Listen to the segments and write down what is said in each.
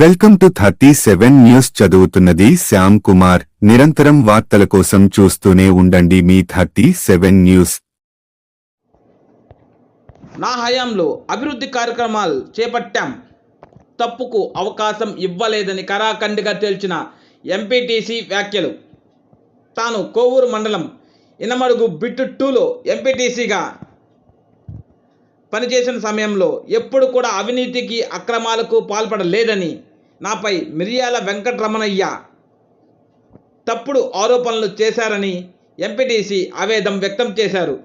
Welcome to thirty seven news చదువుతున్నది శ్యామ్ కుమార్. నిరంతరం వార్తల కోసం చూస్తూనే ఉండండి మీ థర్టీ సెవెన్ న్యూస్. నా హయాంలో అభివృద్ధి కార్యక్రమాలు చేపట్టాం. తప్పుకు అవకాశం ఇవ్వలేదని కరాఖండిగా తేల్చిన ఎంపీటీసీ వ్యాఖ్యలు. తాను కోవూరు మండలం ఇనమడుగు బిట్టు టూలో ఎంపీటీసీగా పనిచేసిన సమయంలో ఎప్పుడు కూడా అవినీతికి అక్రమాలకు పాల్పడలేదని నాపై మిరియాల వెంకటరమణయ్య తప్పుడు ఆరోపణలు చేశారని ఎంపీటీసీ ఆవేదం వ్యక్తం చేశారు.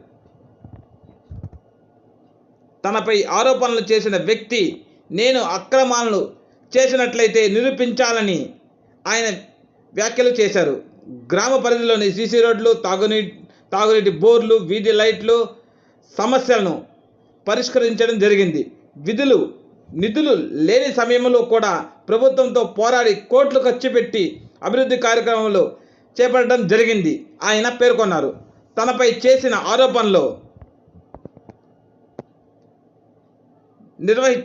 తనపై ఆరోపణలు చేసిన వ్యక్తి నేను అక్రమాలను చేసినట్లయితే నిరూపించాలని ఆయన వ్యాఖ్యలు చేశారు. గ్రామ పరిధిలోని సీసీ రోడ్లు తాగునీ తాగునీటి బోర్లు వీధి లైట్లు సమస్యలను పరిష్కరించడం జరిగింది. విధులు నిధులు లేని సమయంలో కూడా ప్రభుత్వంతో పోరాడి కోట్లు ఖర్చు పెట్టి అభివృద్ధి కార్యక్రమంలో చేపట్టడం జరిగింది. ఆయన పేర్కొన్నారు. తనపై చేసిన ఆరోపణలో నిర్వహి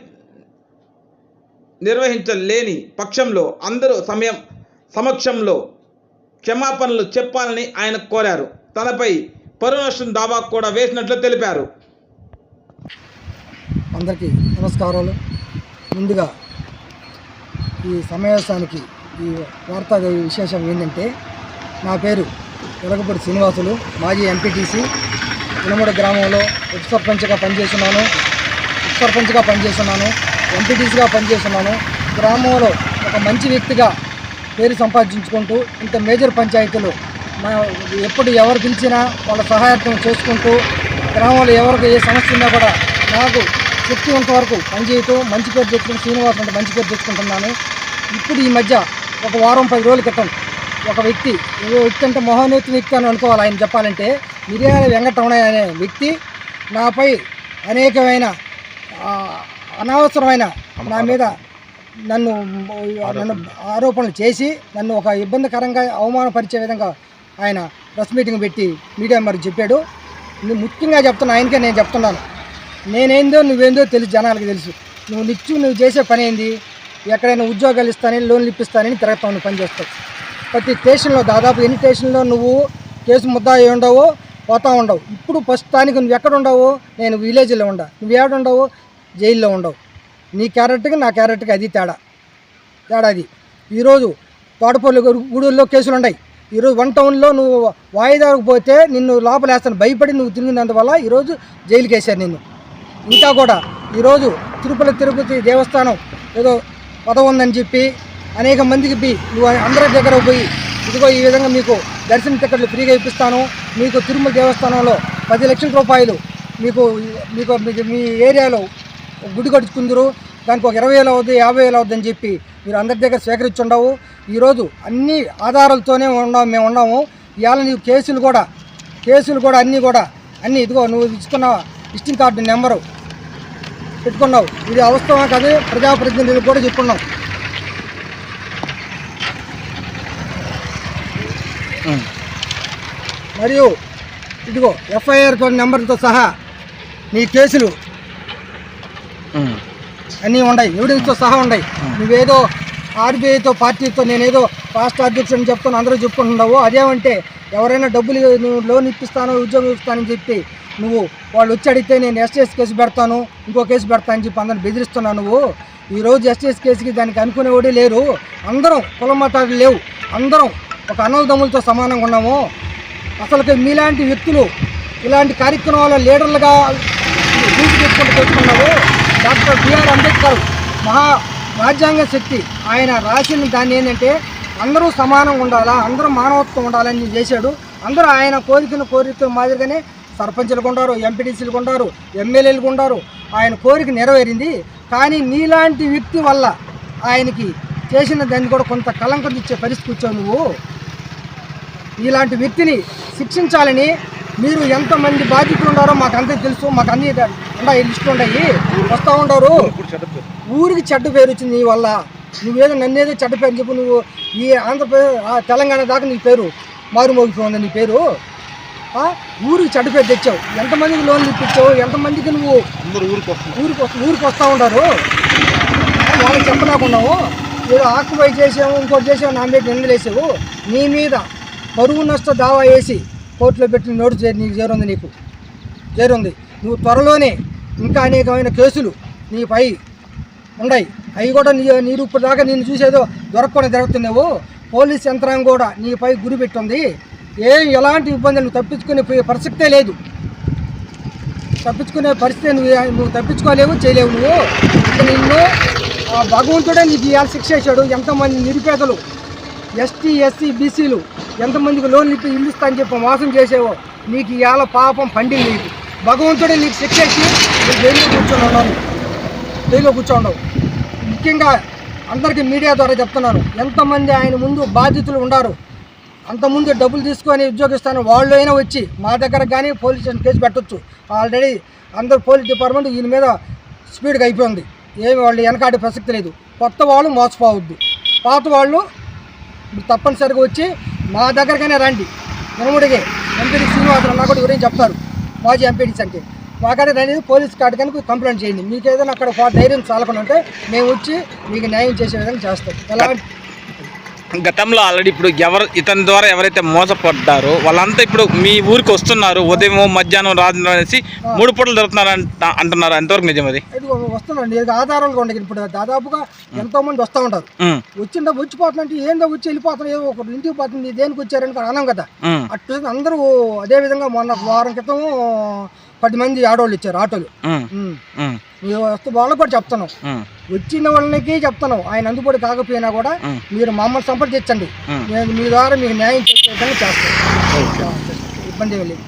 నిర్వహించలేని పక్షంలో అందరూ సమయం సమక్షంలో క్షమాపణలు చెప్పాలని ఆయన కోరారు. తనపై పరునష్టం దావా కూడా వేసినట్లు తెలిపారు. అందరికీ నమస్కారాలు. ముందుగా ఈ సమావేశానికి ఈ వార్తా విశేషం ఏంటంటే నా పేరు వెలగపూడి శ్రీనివాసులు. మాజీ ఎంపీటీసీ ఇనమడి గ్రామంలో ఉప సర్పంచ్గా పనిచేస్తున్నాను. ఉప సర్పంచ్గా పనిచేస్తున్నాను. ఎంపీటీసీగా పనిచేస్తున్నాను. గ్రామంలో ఒక మంచి వ్యక్తిగా పేరు సంపాదించుకుంటూ ఇంత మేజర్ పంచాయతీలు మా ఎప్పుడు ఎవరు పిలిచినా వాళ్ళ సహాయార్థం చేసుకుంటూ గ్రామంలో ఎవరికి ఏ సమస్య ఉన్నా కూడా నాకు శక్తి ఉన్నంత వరకు పనిచేయటూ మంచి పేరు తెచ్చుకుని శ్రీనివాస్ అంటే మంచి పేరు తెచ్చుకుంటున్నాను. ఇప్పుడు ఈ మధ్య ఒక వారం పది రోజుల క్రితం ఒక వ్యక్తి ఏ వ్యక్తి అంటే మహోన్నత వ్యక్తి అని అనుకోవాలి ఆయన చెప్పాలంటే మిరియాల వెంకటరమణయ్య అనే వ్యక్తి నాపై అనేకమైన అనవసరమైన నా మీద నన్ను నన్ను ఆరోపణలు చేసి నన్ను ఒక ఇబ్బందికరంగా అవమానపరిచే విధంగా ఆయన ప్రెస్ మీటింగ్ పెట్టి మీడియా మరి చెప్పాడు. ముఖ్యంగా చెప్తున్నా ఆయనకే నేను చెప్తున్నాను. నేనేందో నువ్వేందో తెలుసు జనాలకు తెలుసు. నువ్వు నిత్యం నువ్వు చేసే పని ఏంది? ఎక్కడైనా ఉద్యోగాలు ఇస్తానని లోన్లు ఇప్పిస్తానని తిరగతావు నువ్వు పని చేస్తావు. ప్రతి స్టేషన్లో దాదాపు ఎన్ని స్టేషన్లో నువ్వు కేసు ముద్దా అయి ఉండవో పోతా ఉండవు. ఇప్పుడు ప్రస్తుతానికి నువ్వు ఎక్కడ ఉండవు నేను విలేజ్లో ఉండ. నువ్వు ఏడ ఉండవు జైల్లో ఉండవు. నీ క్యారెక్టర్కి నా క్యారెక్టర్కి అది తేడా. తేడా అది. ఈరోజు తోటపల్లి గూడూరులో కేసులు ఉన్నాయి ఈరోజు వన్ టౌన్లో నువ్వు వాయిదాకు పోతే నిన్ను లోపలేస్తాను. భయపడి నువ్వు తిరిగినందువల్ల ఈరోజు జైలుకి నిన్ను. ఇంకా కూడా ఈరోజు తిరుపతి తిరుపతి దేవస్థానం ఏదో పదవి ఉందని చెప్పి అనేక మందికి నువ్వు అందరి దగ్గర పోయి ఇదిగో ఈ విధంగా మీకు దర్శన టికెట్లు ఫ్రీగా ఇప్పిస్తాను. మీకు తిరుమల దేవస్థానంలో పది లక్షల రూపాయలు మీకు మీకు మీకు మీ ఏరియాలో గుడి కట్టుకుందరు. దానికి ఒక ఇరవై వేలు అవుద్ది యాభై వేలు అవుద్ది అని చెప్పి మీరు అందరి దగ్గర స్వీకరించుండవు ఈరోజు అన్ని ఆధారాలతోనే ఉన్నాము మేము ఉన్నాము. ఇవాళ నీవు కేసులు కూడా కేసులు కూడా అన్నీ కూడా అన్నీ ఇదిగో నువ్వు ఇచ్చుకున్న విజిటింగ్ కార్డు నెంబరు పెట్టుకున్నావు. ఇది అవసరమా కాదు ప్రజాప్రతినిధులకు కూడా చెప్పుకున్నావు మరియు ఇదిగో ఎఫ్ఐఆర్ నెంబర్తో సహా నీ కేసులు అన్నీ ఉన్నాయి. ఎవిడెన్స్తో సహా ఉన్నాయి. నువ్వేదో ఆర్బీఐతో పార్టీతో నేనేదో రాష్ట్ర అధ్యక్షుడిని చెప్తాను అందరూ చెప్పుకుంటున్నావు అదేమంటే ఎవరైనా డబ్బులు నువ్వు లోన్ ఇప్పిస్తాను ఉద్యోగం ఇస్తానని చెప్పి నువ్వు వాళ్ళు వచ్చి అడిగితే నేను ఎస్టీఎస్ కేసు పెడతాను ఇంకో కేసు పెడతానని చెప్పి అందరిని బెదిరిస్తున్నావు నువ్వు. ఈరోజు ఎస్టీఎస్ కేసుకి దానికి అనుకునేవాడే లేరు. అందరం కులమతాలు లేవు. అందరం ఒక అన్నదమ్ములతో సమానంగా ఉన్నాము. అసలుకి మీలాంటి వ్యక్తులు ఇలాంటి కార్యక్రమాల లీడర్లుగా తీసుకెట్టుకుంటూ తెచ్చుకున్నావు. డాక్టర్ బిఆర్ అంబేద్కర్ మహా రాజ్యాంగ శక్తి ఆయన రాసిన దాన్ని ఏంటంటే అందరూ సమానంగా ఉండాలా అందరూ మానవత్వం ఉండాలని చేశాడు. అందరూ ఆయన కోరికను కోరిక మాదిరిగానే సర్పంచులకు ఉండారు ఎంపీటీసీలకు ఉండారు ఎమ్మెల్యేలకు ఉండారు ఆయన కోరిక నెరవేరింది. కానీ నీలాంటి వ్యక్తి వల్ల ఆయనకి చేసిన దాన్ని కూడా కొంత కలంకం ఇచ్చే పరిస్థితి వచ్చావు నువ్వు. ఇలాంటి వ్యక్తిని శిక్షించాలని మీరు ఎంతమంది బాధ్యతలు ఉన్నారో మాకు అంతే తెలుసు. మాకు అన్ని ఉన్నాయి లిస్టు ఉన్నాయి. వస్తూ ఉంటారు. ఊరికి చెడ్డ పేరు వచ్చింది నీ వల్ల. నువ్వేదో నన్నేదో చెడ్డ పేరు చెప్పు నువ్వు ఈ ఆంధ్రప్రదేశ్ తెలంగాణ దాకా నీ పేరు మారుమోగిపోయింది నీ పేరు. ఊరికి చెడ్డ పేరు తెచ్చావు. ఎంతమందికి లోన్లు ఇప్పించావు? ఎంతమందికి నువ్వు ఊరికి వస్తు ఊరికి వస్తూ ఉంటారు వాళ్ళకి చెప్పలేకున్నావు? ఏదో ఆక్యుపై చేసాము ఇంకోటి చేసాము నా మీద నిందలేసావు నీ మీద పరువు నష్ట దావా వేసి కోర్టులో పెట్టిన నోటు నీకు చేరుంది నీకు. చేరుంది. నువ్వు త్వరలోనే ఇంకా అనేకమైన కేసులు నీపై ఉన్నాయి అవి కూడా నీ నీరు ఇప్పుడు దాకా నేను చూసేదో దొరకకుండా జరుగుతున్నావు పోలీస్ యంత్రాంగం కూడా నీపై గురి పెట్టింది. ఏం ఎలాంటి ఇబ్బందులు తప్పించుకునే పరిస్థితే లేదు. తప్పించుకునే పరిస్థితి నువ్వు నువ్వు తప్పించుకోలేవు చేయలేవు నువ్వు. నిన్ను ఆ భగవంతుడే నీకు ఇవాళ శిక్ష వేశాడు ఎంతమంది నిరుపేదలు ఎస్టీ ఎస్సీ బీసీలు ఎంతమందికి లోన్లు ఇప్పి ఇల్లు ఇస్తా అని చెప్పి మోసం చేసేవో నీకు ఇవాళ పాపం పండింది నీకు. భగవంతుడే నీకు శిక్ష ఇచ్చి నువ్వు జైల్లో కూర్చొని ఉన్నావు. జైల్లో కూర్చోండవు ముఖ్యంగా అందరికీ మీడియా ద్వారా చెప్తున్నాను ఎంతమంది ఆయన ముందు బాధితులు ఉన్నారు అంతకుముందు డబ్బులు తీసుకొని ఉద్యోగిస్తాను వాళ్ళు అయినా వచ్చి మా దగ్గర కానీ పోలీస్ స్టేషన్ కేసు పెట్టొచ్చు. ఆల్రెడీ అందరు పోలీస్ డిపార్ట్మెంట్ దీని మీద స్పీడ్గా అయిపోయింది. ఏమి వాళ్ళు వెనకాడే ప్రసక్తి లేదు. కొత్త వాళ్ళు మోసపోవద్దు. పాత వాళ్ళు తప్పనిసరిగా వచ్చి మా దగ్గరకైనా రండి. నిలముడిగే ఎంపీడీ శ్రీనివాసరావు అన్న కూడా గురించి చెప్తారు? మాజీ ఎంపీడీస్ అంటే మాకాడ రండి పోలీస్ కాడ కనుక కంప్లైంట్ చేయండి. మీకు ఏదైనా అక్కడ ధైర్యం చాలకుండా ఉంటే మేము వచ్చి మీకు న్యాయం చేసే విధంగా చేస్తాం. ఎలాంటి గతంలో ఆల్రెడీ ఇప్పుడు ఎవరు ఇతని ద్వారా ఎవరైతే మోసపడ్డారో వాళ్ళంతా ఇప్పుడు మీ ఊరికి వస్తున్నారు ఉదయం మధ్యాహ్నం రాత్రి అనేసి మూడు పూటలు దొరుకుతున్నారు అంట అంటున్నారు. ఎంతవరకు నిజం అది? వస్తుందండి ఇది ఆధారాలుగా ఉండదు ఇప్పుడు దాదాపుగా ఎంతో మంది వస్తూ ఉంటారు. వచ్చిందా వచ్చిపోతుందంటే ఏందో వచ్చి వెళ్ళిపోతున్నారు ఏదో ఒక ఇంటికి పోతుంది దేనికి వచ్చారని కూడా అన్నాం కదా. ఉమ్, అటు అందరూ అదే విధంగా మొన్న వారం క్రితం పది మంది ఆడవాళ్ళు ఇచ్చారు ఆటోలు. మేము వస్తూ వాళ్ళకి కూడా చెప్తున్నాం. ఉమ్, వచ్చిన వాళ్ళకి చెప్తున్నాం. ఆయన అందుబాటు కాకపోయినా కూడా. మీరు మమ్మల్ని సంప్రదించండి. నేను మీ ద్వారా మీకు న్యాయం చేసే విధంగా చేస్తాం ఇబ్బంది లేదు.